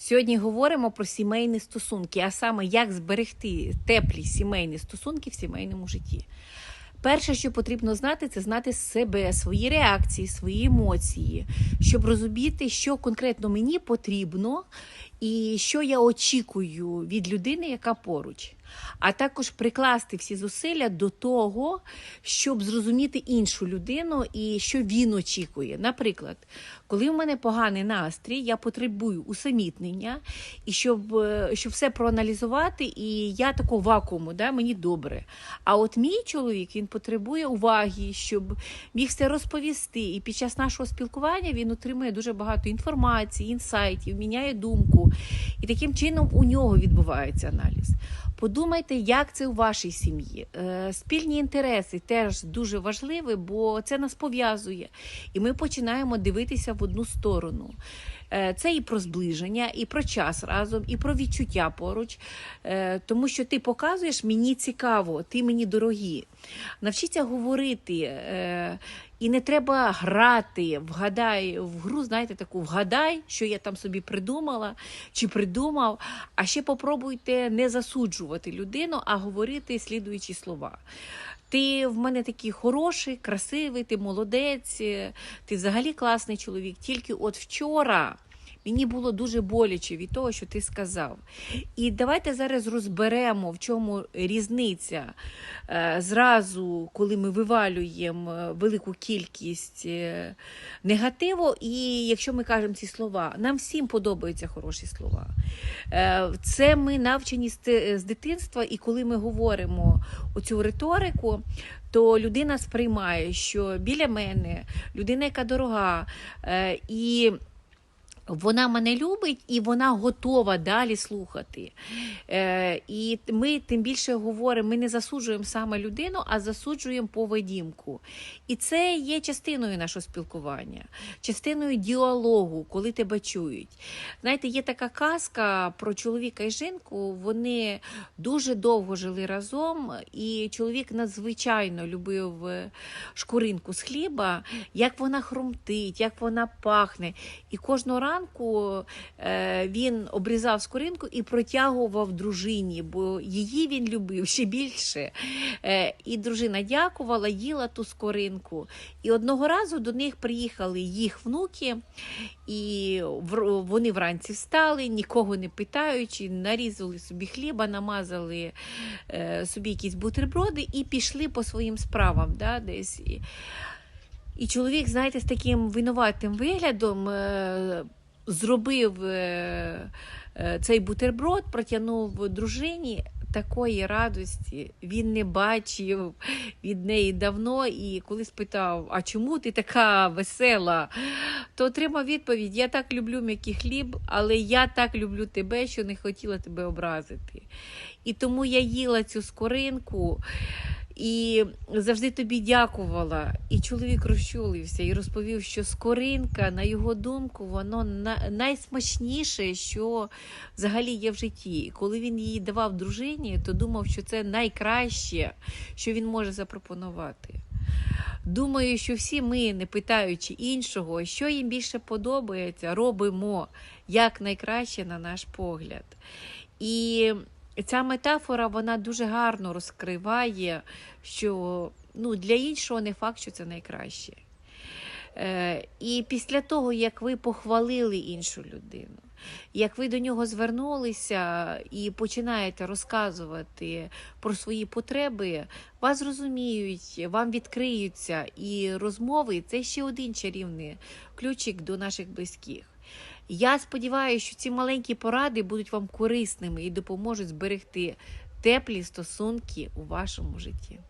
Сьогодні говоримо про сімейні стосунки, а саме як зберегти теплі сімейні стосунки в сімейному житті. Перше, що потрібно знати, це знати себе, свої реакції, свої емоції, щоб розуміти, що конкретно мені потрібно і що я очікую від людини, яка поруч. А також прикласти всі зусилля до того, щоб зрозуміти іншу людину і що він очікує. Наприклад, коли в мене поганий настрій, я потребую усамітнення, і щоб, е, щоб все проаналізувати, і я такого вакууму, да, мені добре. А от мій чоловік він потребує уваги, щоб міг все розповісти. І під час нашого спілкування він отримує дуже багато інформації, інсайтів, міняє думку. І таким чином у нього відбувається аналіз. Подумайте, як це у вашій сім'ї. Е, Спільні інтереси теж дуже важливі, бо це нас пов'язує. І ми починаємо дивитися в одну сторону. Е, Це і про зближення, і про час разом, і про відчуття поруч. Е, Тому що ти показуєш мені цікаво, ти мені дорогі. Навчіться говорити. І не треба грати, вгадай в гру, знаєте, таку вгадай, що я там собі придумала чи придумав. А ще попробуйте не засуджувати людину, а говорити слідуючі слова. Ти в мене такий хороший, красивий, ти молодець, е, ти взагалі класний чоловік. Тільки от вчора. Мені було дуже боляче від того, що ти сказав. І давайте зараз розберемо, в чому різниця е, зразу, коли ми вивалюємо е, велику кількість е, негативу, і якщо ми кажемо ці слова, нам всім подобаються хороші слова. Це ми навчені з дитинства, і коли ми говоримо оцю риторику, то людина сприймає, що біля мене людина, яка дорога, і вона мене любить і вона готова далі слухати. Е, і ми тим більше говоримо, ми не засуджуємо саме людину, а засуджуємо поведінку. І це є частиною нашого спілкування, частиною діалогу, коли тебе чують. Знаєте, є така казка про чоловіка і жінку. Вони дуже довго жили разом, і чоловік надзвичайно любив е, шкуринку з хліба, як вона хрумтить, як вона пахне. І кожного ранку е, він обрізав скоринку і протягував дружині, бо її він любив ще більше. Е, і дружина дякувала, їла ту скоринку. І одного разу до них приїхали їх внуки, і вони вранці встали, нікого не питаючи, нарізали собі хліба, намазали е, собі якісь бутерброди і пішли по своїм справам. Да, десь. І- чоловік, знаєте, з таким винуватим виглядом зробив е, е, цей бутерброд, протягнув дружині. Такої радості він не бачив від неї давно. І коли спитав, а чому ти така весела, то отримав відповідь: Я так люблю м'який хліб, але я так люблю тебе, що не хотіла тебе образити. І тому я їла цю скоринку і завжди тобі дякувала. І чоловік розчулився і розповів, що скоринка, на його думку, воно найсмачніше, що взагалі є в житті. І коли він її давав дружині, то думав, що це найкраще, що він може запропонувати. Думаю, що всі ми, не питаючи іншого, що їм більше подобається, робимо як найкраще на наш погляд. І ця метафора вона дуже гарно розкриває, що ну, для іншого не факт, що це найкраще. Е, і після того, як ви похвалили іншу людину, як ви до нього звернулися і починаєте розказувати про свої потреби, вас зрозуміють, вам відкриються, і розмови це ще один чарівний ключик до наших близьких. Я сподіваюся, що ці маленькі поради будуть вам корисними і допоможуть зберегти теплі стосунки у вашому житті.